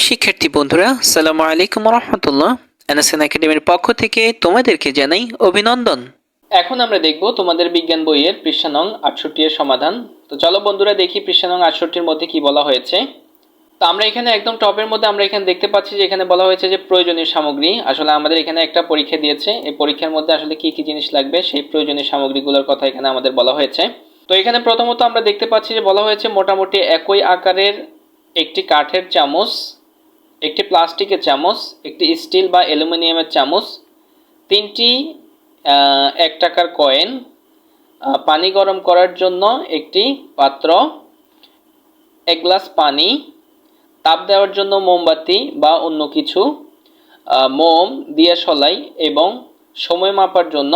প্রিয় শিক্ষার্থী বন্ধুরা সালামু আলাইকুম রহমতুল্লাহ এনএসএন একাডেমির পক্ষ থেকে তোমাদেরকে জানাই অভিনন্দন। এখন আমরা দেখব তোমাদের বিজ্ঞান বইয়ের পৃষ্ঠা নং আটষট্টি এর সমাধান। তো চলো বন্ধুরা দেখি পৃষ্ঠা নং আটষট্টির মধ্যে কি বলা হয়েছে। তো আমরা এখানে একদম টপের মধ্যে আমরা এখানে দেখতে পাচ্ছি যে এখানে বলা হয়েছে যে প্রয়োজনীয় সামগ্রী। আসলে আমাদের এখানে একটা পরীক্ষা দিয়েছে। এই পরীক্ষার মধ্যে আসলে কি কি জিনিস লাগবে সেই প্রয়োজনীয় সামগ্রীগুলোর কথা এখানে আমাদের বলা হয়েছে। তো এখানে প্রথমত আমরা দেখতে পাচ্ছি যে বলা হয়েছে মোটামুটি একই আকারের একটি কাঠের চামচ। একটি প্লাস্টিকের চামচ, একটি স্টিল বা অ্যালুমিনিয়ামের চামচ, তিনটি এক টাকার কয়েন পানি গরম করার জন্য একটি পাত্র, এক গ্লাস পানি, তাপ দেওয়ার জন্য মোমবাতি বা অন্য কিছু মোম দিয়াশলাই এবং সময় মাপার জন্য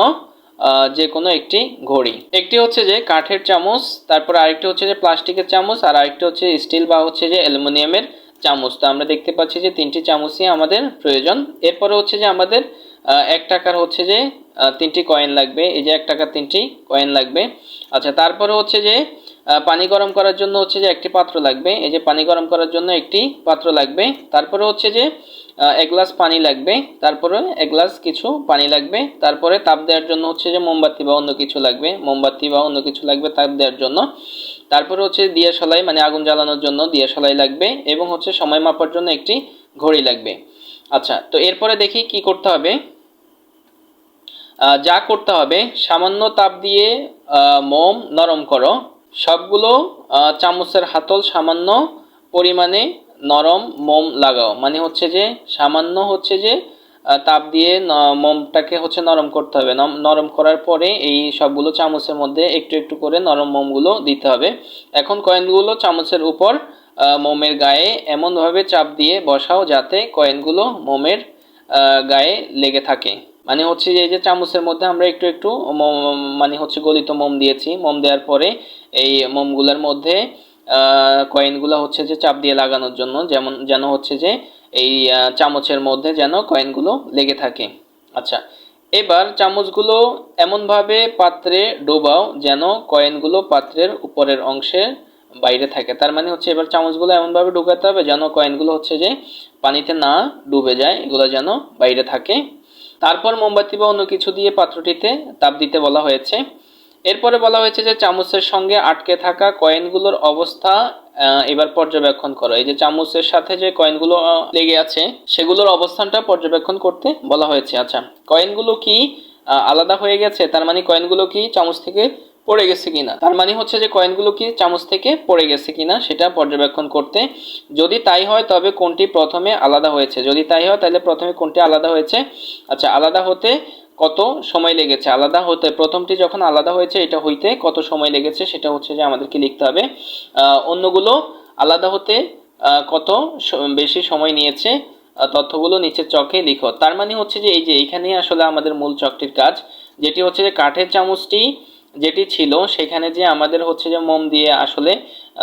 যে কোনো একটি ঘড়ি। একটি হচ্ছে যে কাঠের চামচ, তারপর আরেকটি হচ্ছে যে প্লাস্টিকের চামচ, আর আরেকটি হচ্ছে স্টিল বা হচ্ছে যে অ্যালুমিনিয়ামের চামচ। তো আমরা দেখতে পাচ্ছি যে তিনটি চামচই আমাদের প্রয়োজন। এরপরে হচ্ছে যে আমাদের এক টাকার হচ্ছে যে তিনটি কয়েন লাগবে। এই যে এক টাকার তিনটি কয়েন লাগবে। আচ্ছা তারপরে হচ্ছে যে পানি গরম করার জন্য হচ্ছে যে একটি পাত্র লাগবে। এই যে পানি গরম করার জন্য একটি পাত্র লাগবে। তারপরে হচ্ছে যে এক গ্লাস পানি লাগবে। তারপরে এক গ্লাস কিছু পানি লাগবে। তারপরে তাপ দেওয়ার জন্য হচ্ছে যে মোমবাতি বা অন্য কিছু লাগবে। মোমবাতি বা অন্য কিছু লাগবে তাপ দেওয়ার জন্য। তারপরে হচ্ছে দিয়াশলাই মানে আগুন জ্বালানোর জন্য দিয়াশলাই লাগবে এবং হচ্ছে সময় মাপার জন্য একটি ঘড়ি লাগবে। আচ্ছা তো এরপরে দেখি কি করতে হবে। যা করতে হবে, সামান্য তাপ দিয়ে মোম নরম করো। সবগুলো চামচের হাতল সামান্য পরিমাণে নরম মোম লাগাও। মানে হচ্ছে যে, সামান্য হচ্ছে যে তাপ দিয়ে মোমটাকে হচ্ছে নরম করতে হবে। নরম করার পরে এই সবগুলো চামচের মধ্যে একটু একটু করে নরম মোমগুলো দিতে হবে। এখন কয়েনগুলো চামচের উপর মোমের গায়ে এমনভাবে চাপ দিয়ে বসাও যাতে কয়েনগুলো মোমের গায়ে লেগে থাকে। মানে হচ্ছে এই যে চামচের মধ্যে আমরা একটু একটু মানে হচ্ছে গলিত মোম দিয়েছি। মোম দেওয়ার পরে এই মোমগুলোর মধ্যে কয়েনগুলো হচ্ছে যে চাপ দিয়ে লাগানোর জন্য, যেমন, যেন হচ্ছে যে এই চামচের মধ্যে যেন কয়েনগুলো লেগে থাকে। আচ্ছা এবার চামচগুলো এমনভাবে পাত্রে ডোবাও যেন কয়েনগুলো পাত্রের উপরের অংশে বাইরে থাকে। তার মানে হচ্ছে এবার চামচগুলো এমনভাবে ঢুকাতে হবে যেন কয়েনগুলো হচ্ছে যে পানিতে না ডুবে যায়, এগুলো যেন বাইরে থাকে। তারপর মোমবাতি বা অন্য কিছু দিয়ে পাত্রটিতে তাপ দিতে বলা হয়েছে। এরপরে বলা হয়েছে যে চামচের সঙ্গে আটকে থাকা কয়েনগুলোর অবস্থা এবার পর্যবেক্ষণ করো। এই যে চামচের সাথে যে কয়েনগুলো লেগে আছে, সেগুলোর অবস্থানটা পর্যবেক্ষণ করতে বলা হয়েছে। আচ্ছা কয়েনগুলো কি আলাদা হয়ে গেছে? তার মানে কয়েনগুলো কি চামচ থেকে পড়ে গেছে কিনা। তার মানে হচ্ছে যে কয়েনগুলো কি চামচ থেকে পড়ে গেছে কিনা সেটা পর্যবেক্ষণ করতে। যদি তাই হয়, তবে কোনটি প্রথমে আলাদা হয়েছে? যদি তাই হয়, তাহলে প্রথমে কোনটি আলাদা হয়েছে? আচ্ছা আলাদা হতে কত সময় লেগেছে? আলাদা হতে প্রথমটি যখন আলাদা হয়েছে, এটা হইতে কত সময় লেগেছে সেটা হচ্ছে যে আমাদেরকে লিখতে হবে। অন্যগুলো আলাদা হতে কত বেশি সময় নিয়েছে? তথ্যগুলো নিচের চকে লিখো। তার মানে হচ্ছে যে এই যে এইখানে আসলে আমাদের মূল চকটির কাজ, যেটি হচ্ছে যে কাঠের চামচটি যেটি ছিল, সেখানে যে আমাদের হচ্ছে যে মোম দিয়ে আসলে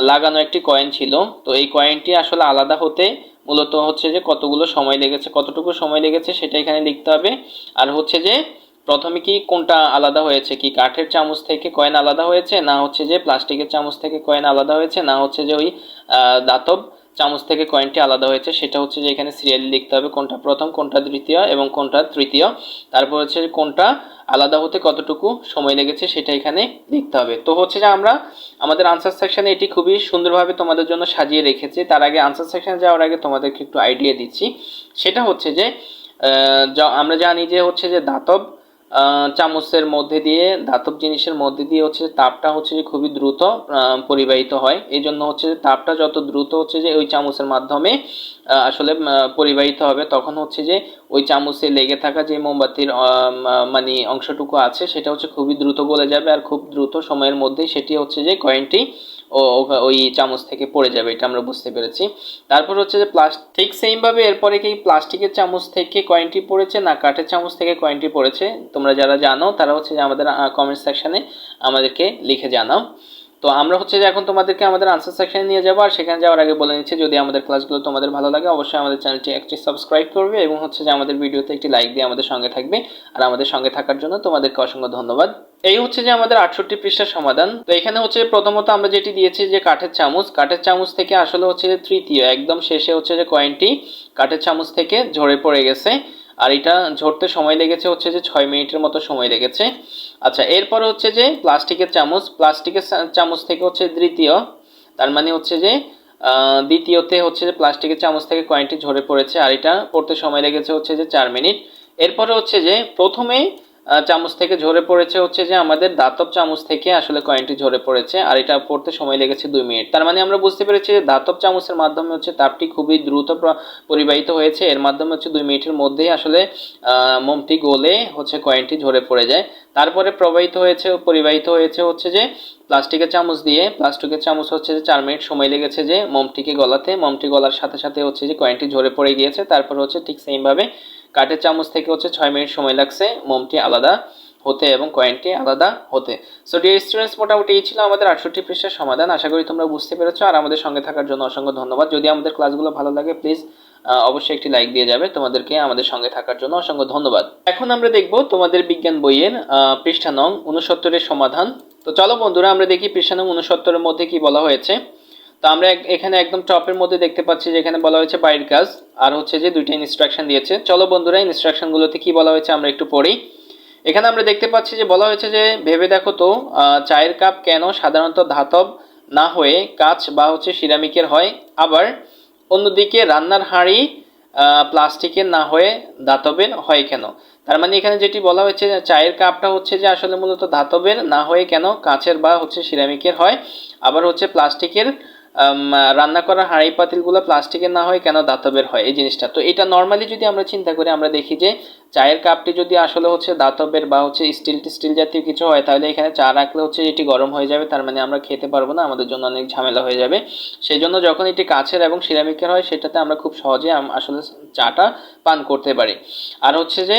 লাগানো একটি কয়েন ছিল। তো এই কয়েনটি আসলে আলাদা হতে মূলত হচ্ছে যে কতগুলো সময় লেগেছে, কতটুকু সময় লেগেছে সেটা এখানে লিখতে হবে। আর হচ্ছে যে প্রথমে কি কোনটা আলাদা হয়েছে? কি কাঠের চামচ থেকে কয়েন আলাদা হয়েছে? না হচ্ছে যে প্লাস্টিকের চামচ থেকে কয়েন আলাদা হয়েছে? না হচ্ছে যে ওই দাতব চামচ থেকে কয়েনটি আলাদা হয়েছে। সেটা হচ্ছে যে এখানে সিরিয়ালি লিখতে হবে কোনটা প্রথম, কোনটা দ্বিতীয় এবং কোনটা তৃতীয়। তারপর হচ্ছে কোনটা আলাদা হতে কতটুকু সময় লেগেছে সেটা এখানে লিখতে হবে। তো হচ্ছে যে আমরা আমাদের আনসার সেকশনে এটি খুবই সুন্দরভাবে তোমাদের জন্য সাজিয়ে রেখেছি। তার আগে আনসার সেকশনে যাওয়ার আগে তোমাদেরকে একটু আইডিয়া দিচ্ছি। সেটা হচ্ছে যে আমরা জানি যে হচ্ছে যে দাতব চামচের মধ্যে দিয়ে, ধাতব জিনিসের মধ্যে দিয়ে হচ্ছে তাপটা হচ্ছে যে খুবই দ্রুত পরিবাহিত হয়। এই জন্য হচ্ছে যে তাপটা যত দ্রুত হচ্ছে যে ওই চামচের মাধ্যমে আসলে পরিবাহিত হবে, তখন হচ্ছে যে ওই চামচে লেগে থাকা যে মোমবাতির মানে অংশটুকু আছে, সেটা হচ্ছে খুবই দ্রুত গলে যাবে। আর খুব দ্রুত সময়ের মধ্যেই সেটি হচ্ছে যে কয়েনটি ওই চামচ থেকে পড়ে যাবে, এটা আমরা বুঝতে পেরেছি। তারপর হচ্ছে যে প্লাস্টিক সেমভাবে এরপরে কি প্লাস্টিকের চামচ থেকে কয়েনটি পড়েছে না কাঠের চামচ থেকে কয়েনটি পড়েছে? তোমরা যারা জানো, তারা হচ্ছে যে আমাদের কমেন্ট সেকশনে আমাদেরকে লিখে জানাও। তো আমরা হচ্ছে যে এখন তোমাদেরকে আমাদের আনসার সেকশনে নিয়ে যাব, আর সেখানে যাওয়ার আগে বলে নিচ্ছি, যদি আমাদের ক্লাসগুলো তোমাদের ভালো লাগে, অবশ্যই আমাদের চ্যানেলটি একটি সাবস্ক্রাইব করবে এবং হচ্ছে যে আমাদের ভিডিওতে একটি লাইক দিয়ে আমাদের সঙ্গে থাকবে। আর আমাদের সঙ্গে থাকার জন্য তোমাদেরকে অসংখ্য ধন্যবাদ। এই হচ্ছে যে আমাদের আটষট্টি পৃষ্ঠার সমাধান। তো এখানে হচ্ছে প্রথমত আমরা যেটি দিয়েছি যে কাঠের চামচ। কাঠের চামচ থেকে আসলে হচ্ছে যে তৃতীয়, একদম শেষে হচ্ছে যে কয়েনটি কাঠের চামচ থেকে ঝরে পড়ে গেছে। আর এটা ঝরতে সময় লেগেছে হচ্ছে যে ছয় মিনিটের মতো সময় লেগেছে। আচ্ছা এরপর হচ্ছে যে প্লাস্টিকের চামচ প্লাস্টিকের চামচ থেকে হচ্ছে দ্বিতীয়, তার মানে হচ্ছে যে দ্বিতীয়তে হচ্ছে যে প্লাস্টিকের চামচ থেকে কয়েনটি ঝরে পড়েছে, আর এটা পড়তে সময় লেগেছে হচ্ছে যে চার মিনিট। এরপরে হচ্ছে যে প্রথমে চামচ থেকে ঝরে পড়েছে হচ্ছে যে আমাদের দাতব চামচ থেকে আসলে কয়েনটি ঝরে পড়েছে, আর এটা পড়তে সময় লেগেছে দুই মিনিট। তার মানে আমরা বুঝতে পেরেছি যে দাতব চামচের মাধ্যমে হচ্ছে তাপটি খুবই দ্রুত প্র- পরিবাহিত হয়েছে, এর মাধ্যমে হচ্ছে দুই মিনিটের মধ্যেই আসলে মোমটি গলে হচ্ছে কয়েনটি ঝরে পড়ে যায়। তারপরে প্রবাহিত হয়েছে, পরিবাহিত হয়েছে হচ্ছে যে প্লাস্টিকের চামচ দিয়ে, প্লাস্টিকের চামচ হচ্ছে যে চার মিনিট সময় লেগেছে যে মোমটিকে গলাতে, মোমটি গলার সাথে সাথে হচ্ছে যে কয়েনটি ঝরে পড়ে গিয়েছে। তারপর হচ্ছে ঠিক সেমভাবে কাঠের চামচ থেকে হচ্ছে ছয় মিনিট সময় লাগছে, মোমটি আলাদা হতে এবং কয়েনটি আলাদা হতে। সো ডিয়ার স্টুডেন্টস মোটামুটি এই ছিল আমাদের আটষট্টি পৃষ্ঠার সমাধান। আশা করি তোমরা বুঝতে পেরেছ। আর আমাদের সঙ্গে থাকার জন্য অসংখ্য ধন্যবাদ। যদি আমাদের ক্লাসগুলো ভালো লাগে প্লিজ অবশ্যই একটি লাইক দিয়ে যাবে। তোমাদেরকে আমাদের সঙ্গে থাকার জন্য অসংখ্য ধন্যবাদ। এখন আমরা দেখব তোমাদের বিজ্ঞান বইয়ের পৃষ্ঠা নং উনসত্তরের সমাধান। তো চলো বন্ধুরা, আমরা দেখি পৃষ্ঠা নং উনসত্তরের মধ্যে কি বলা হয়েছে। তো আমরা এখানে একদম টপের মধ্যে দেখতে পাচ্ছি যে এখানে বলা হয়েছে বাড়ির কাজ আর হচ্ছে যে দুইটা ইনস্ট্রাকশন দিয়েছে। চলো বন্ধুরা ইনস্ট্রাকশনগুলোতে কি বলা হয়েছে আমরা একটু পড়ি। এখানে আমরা দেখতে পাচ্ছি যে বলা হয়েছে যে, ভেবে দেখো তো চায়ের কাপ কেন সাধারণত ধাতব না হয়ে কাঁচ বা হচ্ছে সিরামিকের হয়? আবার অন্যদিকে রান্নার হাঁড়ি প্লাস্টিকের না হয়ে ধাতবের হয় কেন? তার মানে এখানে যেটি বলা হয়েছে, চায়ের কাপটা হচ্ছে যে আসলে মূলত ধাতবের না হয়ে কেন কাঁচের বা হচ্ছে সিরামিকের হয়? আবার হচ্ছে প্লাস্টিকের রান্না করা হাঁড়ি পাতিলগুলো প্লাস্টিকের না হয় কেন ধাতবের হয়? এই জিনিসটা। তো এটা নর্মালি যদি আমরা চিন্তা করি, আমরা দেখি যে চায়ের কাপটি যদি আসলে হচ্ছে ধাতবের বা হচ্ছে স্টিল স্টিল জাতীয় কিছু হয়, তাহলে এখানে চা রাখলে হচ্ছে এটি গরম হয়ে যাবে, তার মানে আমরা খেতে পারব না, আমাদের জন্য অনেক ঝামেলা হয়ে যাবে। সেই জন্য যখন এটি কাছের এবং সিরামিকের হয়, সেটাতে আমরা খুব সহজে আসলে চাটা পান করতে পারি। আর হচ্ছে যে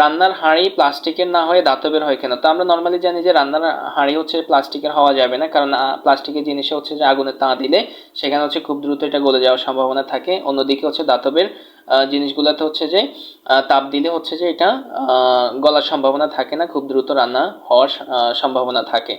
রান্নার হাঁড়ি প্লাস্টিকের না হয়ে ধাতবের হয় কেন? তো আমরা নর্মালি জানি যে রান্নার হাঁড়ি হচ্ছে প্লাস্টিকের হওয়া যাবে না কারণ প্লাস্টিকের জিনিসে হচ্ছে যে আগুনে তাঁ দিলে সেখানে হচ্ছে খুব দ্রুত এটা গলে যাওয়ার সম্ভাবনা থাকে। অন্যদিকে হচ্ছে ধাতবের আহ, জিনিসগুলোতে হচ্ছে যে তাপ দিলে হচ্ছে যে এটা গলার সম্ভাবনা থাকে না খুব দ্রুত রান্না হওয়ার সম্ভাবনা থাকে।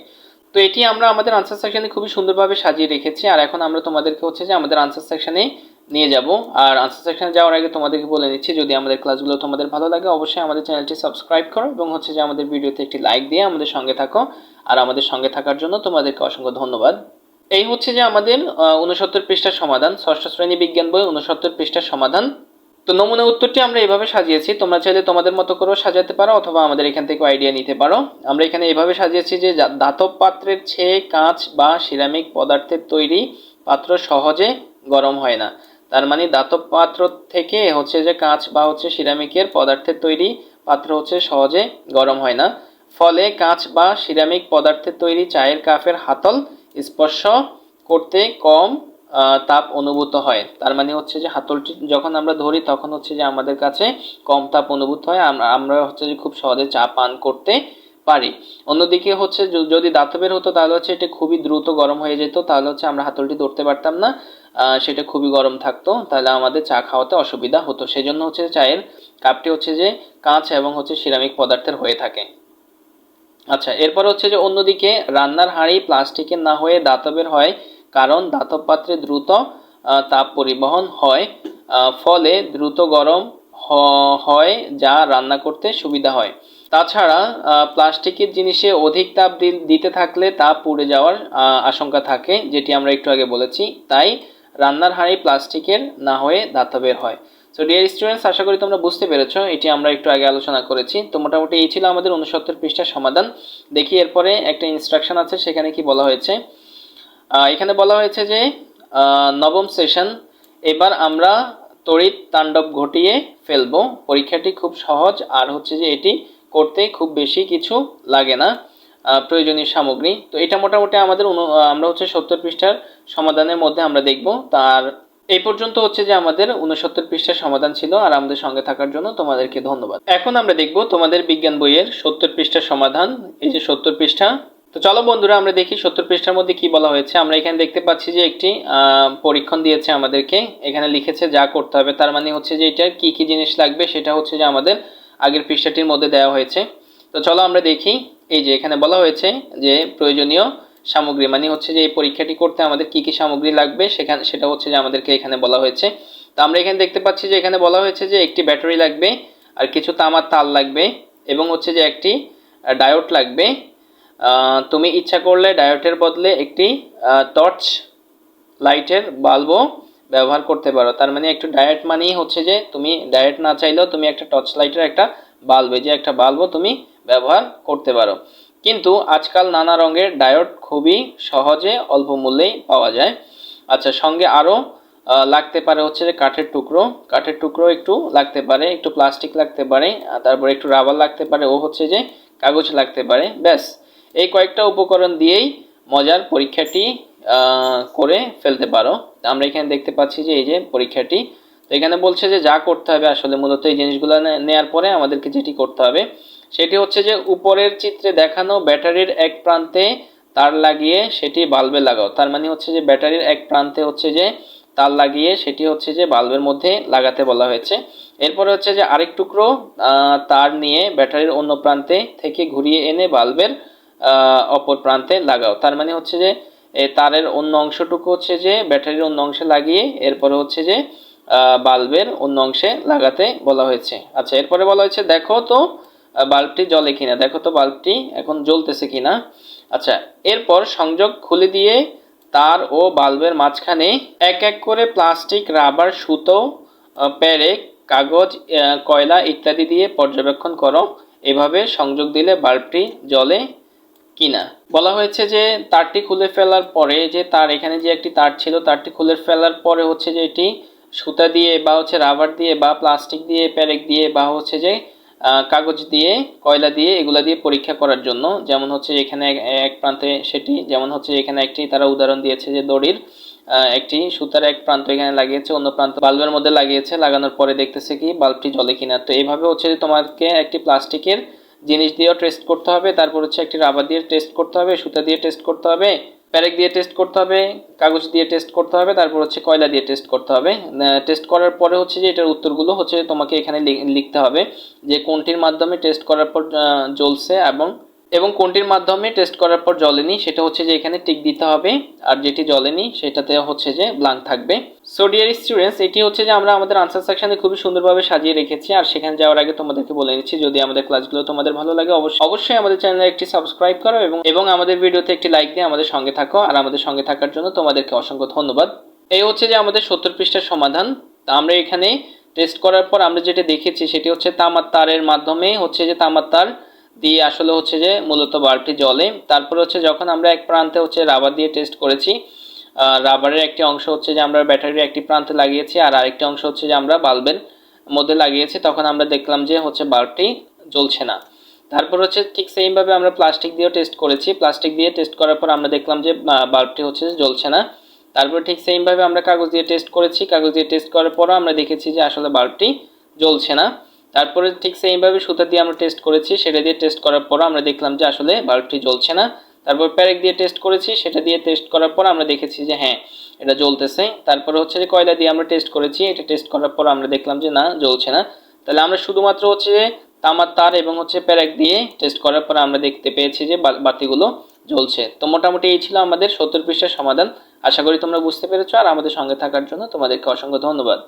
তো এটি আমরা আমাদের আনসার সেকশনে খুবই সুন্দরভাবে সাজিয়ে রেখেছি। আর এখন আমরা তোমাদেরকে হচ্ছে যে আমাদের আনসার সেকশনে নিয়ে যাব। আর আনসার সেকশনে যাওয়ার আগে তোমাদেরকে বলে নিচ্ছি, যদি আমাদের ক্লাসগুলো তোমাদের ভালো লাগে, অবশ্যই আমাদের চ্যানেলটি সাবস্ক্রাইব করো এবং হচ্ছে যে আমাদের ভিডিওতে একটি লাইক দিয়ে আমাদের সঙ্গে থাকো। আর আমাদের সঙ্গে থাকার জন্য তোমাদেরকে অসংখ্য ধন্যবাদ। এই হচ্ছে যে আমাদের উনসত্তর পৃষ্ঠার সমাধান, ষষ্ঠ শ্রেণি বিজ্ঞান বই উনসত্তর পৃষ্ঠার সমাধান। তো নমুনা উত্তরটি আমরা এভাবে সাজিয়েছি, তোমরা চাইলে তোমাদের মতো করেও সাজাতে পারো অথবা আমাদের এখান থেকে আইডিয়া নিতে পারো। আমরা এখানে এভাবে সাজিয়েছি যে ধাতব পাত্রের চেয়ে কাঁচ বা সিরামিক পদার্থের তৈরি পাত্র সহজে গরম হয় না। তার মানে ধাতব পাত্র থেকে হচ্ছে যে কাঁচ বা হচ্ছে সিরামিকের পদার্থের তৈরি পাত্র হচ্ছে সহজে গরম হয় না। ফলে কাঁচ বা সিরামিক পদার্থের তৈরি চায়ের কাপের হাতল স্পর্শ করতে কম তাপ অনুভূত হয়। তার মানে হচ্ছে যে হাতলটি যখন আমরা ধরি তখন হচ্ছে যে আমাদের কাছে কম তাপ অনুভূত হয় আমরা হচ্ছে যে খুব সহজে চা পান করতে পারি। অন্যদিকে হচ্ছে যদি দাতবের হতো তাহলে হচ্ছে এটা খুবই দ্রুত গরম হয়ে যেত, তাহলে হচ্ছে আমরা হাতলটি ধরতে পারতাম না। সেটা খুবই গরম থাকতো, তাহলে আমাদের চা খাওয়াতে অসুবিধা হতো। সেই জন্য হচ্ছে চায়ের কাপটি হচ্ছে যে কাঁচ এবং হচ্ছে সিরামিক পদার্থের হয়ে থাকে। আচ্ছা এরপর হচ্ছে যে অন্যদিকে রান্নার হাঁড়ি প্লাস্টিকের না হয়ে দাতবের হয়, কারণ দাতব পাত্রে দ্রুত তাপ পরিবহন হয় ফলে দ্রুত গরম হয় যা রান্না করতে সুবিধা হয়। তাছাড়া প্লাস্টিকের জিনিসে অধিক তাপ দিতে থাকলে তা পুড়ে যাওয়ার আশঙ্কা থাকে, যেটি আমরা একটু আগে বলেছি। তাই রান্নার হাঁড়ি প্লাস্টিকের না হয়ে দাতবের হয়। সো ডিয়ার স্টুডেন্টস আশা করি তোমরা বুঝতে পেরেছ, এটি আমরা একটু আগে আলোচনা করেছি। তো মোটামুটি এই ছিল আমাদের উনসত্তর পৃষ্ঠার সমাধান। দেখি এরপরে একটা ইনস্ট্রাকশন আছে, সেখানে কি বলা হয়েছে? এখানে বলা হয়েছে যে নবম সেশন এবার আমরা তড়িৎ তাণ্ডব ঘটিয়ে ফেলব। পরীক্ষাটি খুব সহজ, আর হচ্ছে যে এটি করতে খুব বেশি কিছু লাগে না। প্রয়োজনীয় সামগ্রী। তো এটা মোটামুটি আমাদের আমরা হচ্ছে সত্তর পৃষ্ঠার সমাধানের মধ্যে আমরা দেখব। তার, এই পর্যন্ত হচ্ছে যে আমাদের উনসত্তর পৃষ্ঠার সমাধান ছিল আর আমাদের সঙ্গে থাকার জন্য তোমাদেরকে ধন্যবাদ। এখন আমরা দেখব তোমাদের বিজ্ঞান বইয়ের সত্তর পৃষ্ঠার সমাধান, এই যে সত্তর পৃষ্ঠা। তো চলো বন্ধুরা, আমরা দেখি সত্তর পৃষ্ঠার মধ্যে কি বলা হয়েছে। আমরা এখানে দেখতে পাচ্ছি যে একটি পরীক্ষণ দিয়েছে আমাদেরকে। এখানে লিখেছে যা করতে হবে। তার মানে হচ্ছে যে এটা কি কি জিনিস লাগবে সেটা হচ্ছে যে আমাদের আগের পৃষ্ঠাটির মধ্যে দেওয়া হয়েছে। তো চলো আমরা দেখি। এই যে এখানে বলা হয়েছে যে প্রয়োজনীয় সামগ্রী মানে হচ্ছে যে এই পরীক্ষাটি করতে আমাদের কি কি সামগ্রী লাগবে, সেখানে সেটা হচ্ছে যে আমাদেরকে এখানে বলা হয়েছে। তো আমরা এখানে দেখতে পাচ্ছি যে এখানে বলা হয়েছে যে একটি ব্যাটারি লাগবে আর কিছু তামার তার লাগবে এবং হচ্ছে যে একটি ডায়োড লাগবে। তুমি ইচ্ছা করলে ডায়োডের বদলে একটি টর্চ লাইটের বাল্বও ব্যবহার করতে পারো। তার মানে একটু ডায়েট মানেই হচ্ছে যে তুমি ডায়েট না চাইলেও তুমি একটা টর্চ লাইটের একটা বাল্ব যে একটা বাল্বও তুমি ব্যবহার করতে পারো। কিন্তু আজকাল নানা রঙের ডায়োড খুবই সহজে অল্প মূল্যেই পাওয়া যায়। আচ্ছা সঙ্গে আরও লাগতে পারে হচ্ছে যে কাঠের টুকরো। কাঠের টুকরো একটু লাগতে পারে, একটু প্লাস্টিক লাগতে পারে তারপরে একটু রাবার লাগতে পারে, ও হচ্ছে যে কাগজ লাগতে পারে, ব্যাস। এই কয়েকটা উপকরণ দিয়েই মজার পরীক্ষাটি করে ফেলতে পারো। আমরা এখানে দেখতে পাচ্ছি যে এই যে পরীক্ষাটি, তো এখানে বলছে যে যা করতে হবে আসলে মূলত এই জিনিসগুলো নেওয়ার পরে আমাদেরকে যেটি করতে হবে সেটি হচ্ছে যে উপরের চিত্রে দেখানো ব্যাটারির এক প্রান্তে তার লাগিয়ে সেটি বাল্বে লাগাও। তার মানে হচ্ছে যে ব্যাটারির এক প্রান্তে হচ্ছে যে তার লাগিয়ে সেটি হচ্ছে যে বাল্বের মধ্যে লাগাতে বলা হয়েছে। এরপরে হচ্ছে যে আরেক টুকরো তার নিয়ে ব্যাটারির অন্য প্রান্তে থেকে ঘুরিয়ে এনে বাল্বের অপর প্রান্তে লাগাও। তার মানে হচ্ছে যে তারের অন্য অংশটুকু হচ্ছে যে ব্যাটারির অন্য অংশে লাগিয়ে এরপরে হচ্ছে যে বাল্বের অন্য অংশে লাগাতে বলা হয়েছে। আচ্ছা এরপরে বলা হয়েছে, দেখো তো বাল্বটি জ্বলে কিনা? দেখো তো বাল্বটি এখন জ্বলতেছে কিনা? আচ্ছা এরপর সংযোগ খুলে দিয়ে তার ও বাল্বের মাঝখানে এক এক করে প্লাস্টিক, রাবার, সুতো পেরেক, কাগজ কয়লা ইত্যাদি দিয়ে পর্যবেক্ষণ করো। এভাবে সংযোগ দিলে বাল্বটি জ্বলে কিনা? বলা হয়েছে যে তারটি খুলে ফেলার পরে যে তার, এখানে যে একটি তার ছিল, তারটি খুলে ফেলার পরে হচ্ছে যে এটি সুতা দিয়ে বা হচ্ছে রাবার দিয়ে বা প্লাস্টিক দিয়ে প্যারেক দিয়ে বা হচ্ছে যে কাগজ দিয়ে, কয়লা দিয়ে, এগুলা দিয়ে পরীক্ষা করার জন্য। যেমন হচ্ছে এখানে এক- প্রান্তে সেটি, যেমন হচ্ছে এখানে একটি, তারা উদাহরণ দিয়েছে যে দড়ির একটি সুতার এক প্রান্ত এখানে লাগিয়েছে, অন্য প্রান্ত বাল্বের মধ্যে লাগিয়েছে, লাগানোর পরে দেখতেছে কি বাল্বটি জলে কিনা। তো এইভাবে হচ্ছে যে তোমাকে একটি প্লাস্টিকের জিনিস দিয়েও টেস্ট করতে হবে, তারপর হচ্ছে একটি রাবার দিয়ে টেস্ট করতে হবে, সুতা দিয়ে টেস্ট করতে হবে প্যারেক দিয়ে টেস্ট করতে হবে, কাগজ দিয়ে টেস্ট করতে হবে, তারপর হচ্ছে কয়লা দিয়ে টেস্ট করতে হবে। টেস্ট করার পরে হচ্ছে যে এটার উত্তরগুলো হচ্ছে তোমাকে এখানে লিখতে হবে যে কোনটির মাধ্যমে টেস্ট করার পর জ্বলছে এবং এবং কোনটির মাধ্যমে টেস্ট করার পর জ্বলেনি সেটা হচ্ছে যে এখানে টিক দিতে হবে, আর যেটি জ্বলেনি সেটাতে হচ্ছে যে ব্লাঙ্ক থাকবে। সো ডিয়ার স্টুডেন্টস এটি হচ্ছে যে আমরা আমাদের আনসার সেকশনে খুবই সুন্দরভাবে সাজিয়ে রেখেছি, আর সেখানে যাওয়ার আগে তোমাদেরকে বলে নিচ্ছি, যদি আমাদের ক্লাসগুলো তোমাদের ভালো লাগে, অবশ্যই অবশ্যই আমাদের চ্যানেলে একটি সাবস্ক্রাইব করো এবং এবং আমাদের ভিডিওতে একটি লাইক দিয়ে আমাদের সঙ্গে থাকো, আর আমাদের সঙ্গে থাকার জন্য তোমাদেরকে অসংখ্য ধন্যবাদ। এই হচ্ছে যে আমাদের সত্তর পৃষ্ঠার সমাধান। আমরা এখানে টেস্ট করার পর আমরা যেটা দেখেছি, সেটি হচ্ছে তামার তারের মাধ্যমে হচ্ছে যে তামার তার দিয়ে আসলে হচ্ছে যে মূলত বাল্বটি জ্বলে তারপর হচ্ছে যখন আমরা এক প্রান্তে হচ্ছে রাবার দিয়ে টেস্ট করেছি রাবারের একটি অংশ হচ্ছে যে আমরা ব্যাটারির একটি প্রান্তে লাগিয়েছি আর আরেকটি অংশ হচ্ছে যে আমরা বাল্বের মধ্যে লাগিয়েছি, তখন আমরা দেখলাম যে হচ্ছে বাল্বটি জ্বলছে না। তারপর হচ্ছে ঠিক সেইমভাবে আমরা প্লাস্টিক দিয়েও টেস্ট করেছি। প্লাস্টিক দিয়ে টেস্ট করার পর আমরা দেখলাম যে বাল্বটি হচ্ছে জ্বলছে না। তারপর ঠিক সেইমভাবে আমরা কাগজ দিয়ে টেস্ট করেছি। কাগজ দিয়ে টেস্ট করার পরও আমরা দেখেছি যে আসলে বাল্বটি জ্বলছে না। তারপরে ঠিক সেইমভাবে সুতা দিয়ে আমরা টেস্ট করেছি, সেটা দিয়ে টেস্ট করার পর আমরা দেখলাম যে আসলে বাল্বটি জ্বলছে না। তারপর প্যারেক দিয়ে টেস্ট করেছি, সেটা দিয়ে টেস্ট করার পর আমরা দেখেছি যে হ্যাঁ এটা জ্বলতেছে। তারপরে হচ্ছে যে কয়লা দিয়ে আমরা টেস্ট করেছি, এটা টেস্ট করার পর আমরা দেখলাম যে না, জ্বলছে না। তাহলে আমরা শুধুমাত্র হচ্ছে যে তামার তার এবং হচ্ছে প্যারেক দিয়ে টেস্ট করার পর আমরা দেখতে পেয়েছি যে বাতিগুলো জ্বলছে। তো মোটামুটি এই ছিল আমাদের সত্তর পৃষ্ঠার সমাধান। আশা করি তোমরা বুঝতে পেরেছ, আর আমাদের সঙ্গে থাকার জন্য তোমাদেরকে অসংখ্য ধন্যবাদ।